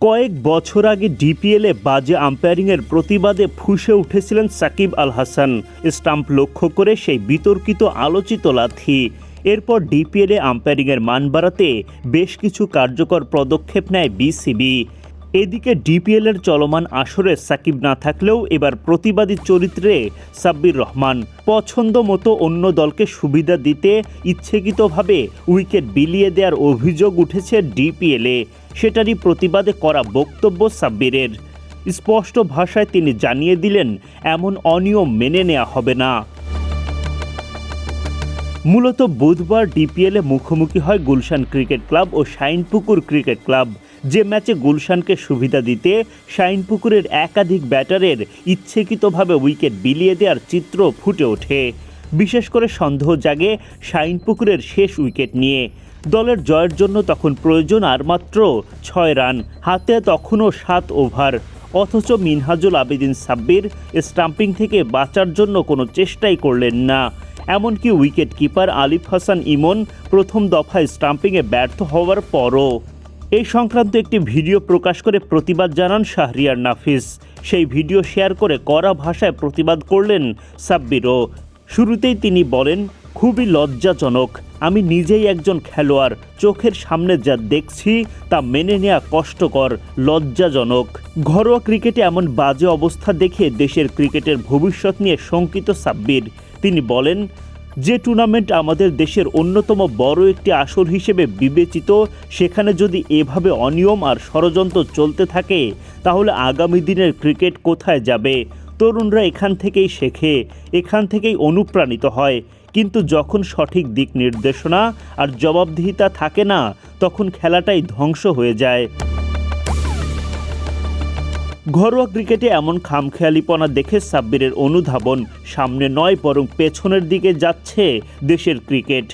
কয়েক বছর আগে ডিপিএলে বাজে আম্পায়ারিংয়ের প্রতিবাদে ফুসে উঠেছিলেন সাকিব আল হাসান। স্টাম্প লক্ষ্য করে সেই বিতর্কিত আলোচিত লাথি। এরপর ডিপিএলে আম্পায়ারিংয়ের মান বাড়াতে বেশ কিছু কার্যকর পদক্ষেপ নেয় বিসিবি এদিকে ডিপিএলের চলমান আসরে সাকিব না থাকলেও এবার প্রতিবাদী চরিত্রে সাব্বির রহমান পছন্দ মতো অন্য দলকে সুবিধা দিতে ইচ্ছেকৃতভাবে উইকেট বিলিয়ে দেওয়ার অভিযোগ উঠেছে ডিপিএলে সেটারই প্রতিবাদে করা বক্তব্য সাব্বিরের। স্পষ্ট ভাষায় তিনি জানিয়ে দিলেন, এমন অনিয়ম মেনে নেওয়া হবে না। মূলত বুধবার ডিপিএলে মুখোমুখি হয় গুলশান ক্রিকেট ক্লাব ও শাইনপুকুর ক্রিকেট ক্লাব। যে ম্যাচে গুলশানকে সুবিধা দিতে শাইনপুকুরের একাধিক ব্যাটারের ইচ্ছেকৃতভাবে উইকেট বিলিয়ে দেওয়ার চিত্র ফুটে ওঠে। বিশেষ করে সন্দেহ জাগে শাইনপুকুরের শেষ উইকেট নিয়ে। দলের জয়ের জন্য তখন প্রয়োজন আর মাত্র ছয় রান, হাতে তখনও সাত ওভার। অথচ মিনহাজুল আবেদিন সাব্বির স্টাম্পিং থেকে বাঁচার জন্য কোনো চেষ্টাই করলেন না। এমনকি উইকেট কিপার আলিফ হাসান ইমন প্রথম দফায় স্টাম্পিংয়ে ব্যর্থ হওয়ার পরও। এই সংক্রান্ত একটি ভিডিও প্রকাশ করে প্রতিবাদ জানান শাহরিয়ার নাফিস। সেই ভিডিও শেয়ার করে কড়া ভাষায় প্রতিবাদ করলেন সাব্বিরও। শুরুতেই তিনি বলেন, খুবই লজ্জাজনক। আমি নিজেই একজন খেলোয়াড়। চোখের সামনে যা দেখছি তা মেনে নেওয়া কষ্টকর, লজ্জাজনক। ঘরোয়া ক্রিকেটে এমন বাজে অবস্থা দেখে দেশের ক্রিকেটের ভবিষ্যৎ নিয়ে শঙ্কিত সাব্বির। তিনি বলেন যে টুর্নামেন্ট আমাদের দেশের অন্যতম বড় একটি আসর হিসেবে বিবেচিত, সেখানে যদি এভাবে অনিয়ম আর ষড়যন্ত্র চলতে থাকে, তাহলে আগামী দিনের ক্রিকেট কোথায় যাবে? তরুণরা এখান থেকেই শেখে, এখান থেকেই অনুপ্রাণিত হয়। কিন্তু যখন সঠিক দিক নির্দেশনা আর জবাবদিহিতা থাকে না, তখন খেলাটাই ধ্বংস হয়ে যায়। ঘরোয়া ক্রিকেটে এমন খামখেয়ালিপনা দেখে সাব্বিরের অনুধাবন সামনে নয়, বরং পেছনের দিকে যাচ্ছে দেশের ক্রিকেট।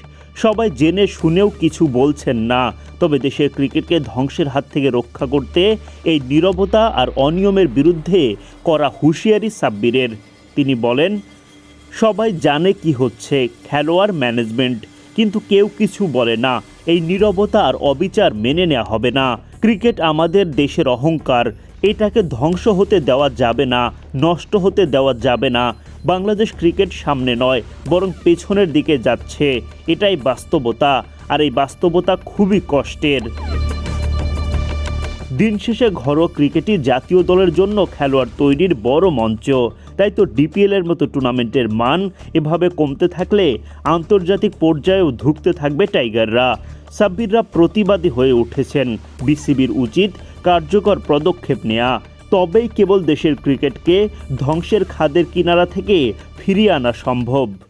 সবাই জেনে শুনেও কিছু বলছেন না, তবে দেশের ক্রিকেটকে ধ্বংসের হাত থেকে রক্ষা করতে এই নীরবতা আর অনিয়মের বিরুদ্ধে করা হুঁশিয়ারি সাব্বিরের। তিনি বলেন, সবাই জানে কি হচ্ছে, খেলোয়াড় ম্যানেজমেন্ট, কিন্তু কেউ কিছু বলে না, এই নীরবতা আর অবিচার মেনে নেওয়া হবে না। ক্রিকেট আমাদের দেশের অহংকার এটাকে ধ্বংস হতে দেওয়া যাবে না, নষ্ট হতে দেওয়া যাবে না। বাংলাদেশ ক্রিকেট সামনে নয়, বরং পেছনের দিকে যাচ্ছে। এটাই বাস্তবতা, আর এই বাস্তবতা খুবই কষ্টের। দিন শেষে ঘরোয়া ক্রিকেটই জাতীয় দলের জন্য খেলোয়াড় তৈরির বড় মঞ্চ। তাই তো ডিপিএলের মতো টুর্নামেন্টের মান এভাবে কমতে থাকলে আন্তর্জাতিক পর্যায়েও ধুঁকতে থাকবে টাইগাররা। সাব্বিররা প্রতিবাদী হয়ে উঠেছেন। বিসিবির উচিত কার্যকর পদক্ষেপ নেয়া। তবেই কেবল দেশের ক্রিকেটকে ধ্বংসের খাদের কিনারা থেকে ফিরিয়ে আনা সম্ভব।